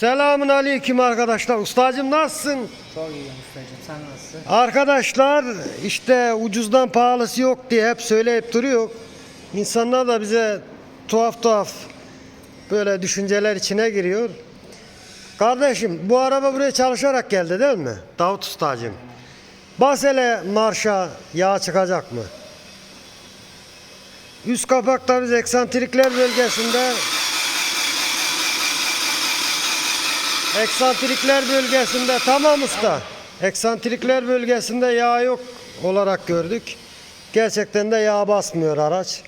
Selamun aleyküm arkadaşlar. Ustacım nasılsın? Çok iyiyim ustacığım sen nasılsın? Arkadaşlar işte ucuzdan pahalısı yok diye hep söyleyip duruyor. İnsanlar da bize tuhaf tuhaf böyle düşünceler içine giriyor. Kardeşim bu araba buraya çalışarak geldi değil mi? Davut Ustacığım. Bas hele marşa yağ çıkacak mı? Üst kapakta biz eksantrikler bölgesinde Eksantrikler bölgesinde tamam usta. Eksantrikler bölgesinde yağ yok olarak gördük. Gerçekten de yağ basmıyor araç.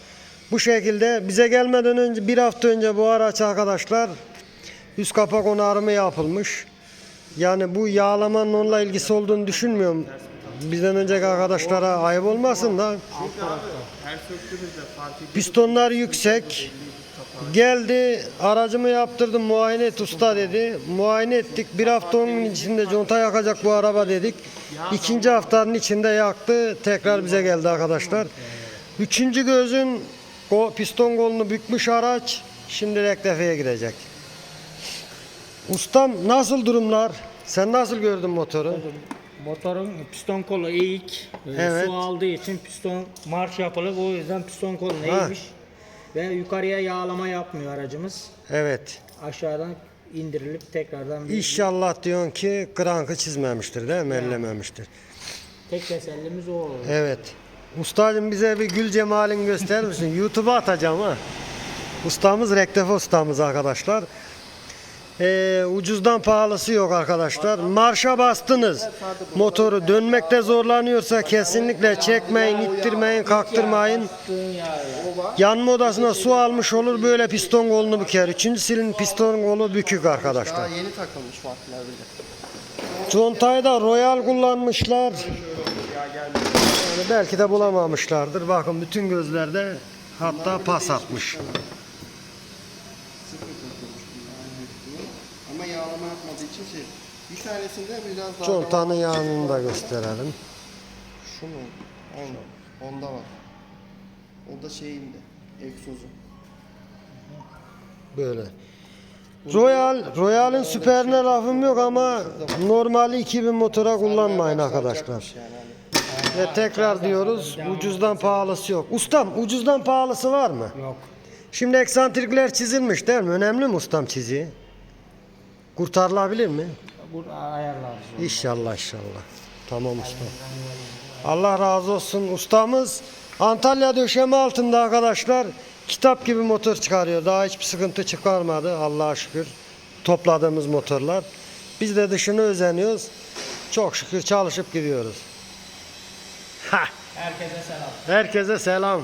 Bu şekilde bize gelmeden önce bir hafta önce bu araç arkadaşlar üst kapak onarımı yapılmış. Yani bu yağlamanın onunla ilgisi olduğunu düşünmüyorum. Bizden önceki arkadaşlara ayıp olmasın da. Pistonlar yüksek. Geldi aracımı yaptırdım muayene et usta dedi. Muayene ettik. Bir hafta onun içinde conta yakacak bu araba dedik. İkinci haftanın içinde yaktı. Tekrar bize geldi arkadaşlar. Üçüncü gözün piston kolunu bükmüş araç. Şimdi rektefeye girecek. Ustam nasıl durumlar? Sen nasıl gördün motoru? Motorun piston kolu eğik. Ee, Evet. Su aldığı için piston marş yapılıp o yüzden piston kolunu Ha. eğmiş. Ve yukarıya yağlama yapmıyor aracımız. Evet. Aşağıdan indirilip tekrardan bir İnşallah diyorsun ki krankı çizmemiştir değil mi? Ellememiştir. tek tesellimiz o oldu. Evet. Ustacığım bize bir gül cemalini gösterir misin? YouTube'a atacağım ha. Ustamız rektefe ustamız arkadaşlar. Ee, ucuzdan pahalısı yok arkadaşlar. Marşa bastınız. Motoru dönmekte zorlanıyorsa kesinlikle çekmeyin, ittirmeyin, kaktırmayın. Yanma odasına su almış olur böyle piston kolunu büker. Üçüncü silin piston kolu bükük arkadaşlar. Yeni takılmış farklar bile. Contayı da Royal kullanmışlar. Yani belki de bulamamışlardır. Bakın bütün gözlerde hatta pas atmış. Ama yağlama yapmadığı için şey. Bir tanesinde biraz daha... Contanın yağını da gösterelim. Şu mu? Aynen. Onda var. O da şeyinde. Egzozu. Böyle. Royal, Royal'in süperine lafım yok ama normali 2000 motora kullanmayın arkadaşlar. Yani Ve tekrar diyoruz ucuzdan pahalısı yok. Ustam ucuzdan pahalısı var mı? Yok. Şimdi eksantrikler çizilmiş değil mi? Önemli mi ustam çiziği? Kurtarılabilir mi? Ayarlarız. İnşallah inşallah. Tamam usta. Allah razı olsun ustamız. Antalya döşeme altında arkadaşlar kitap gibi motor çıkarıyor. Daha hiçbir sıkıntı çıkarmadı Allah'a şükür. Topladığımız motorlar. Biz de dışını özeniyoruz. Çok şükür çalışıp gidiyoruz. Ha, Herkese selam. herkese selam.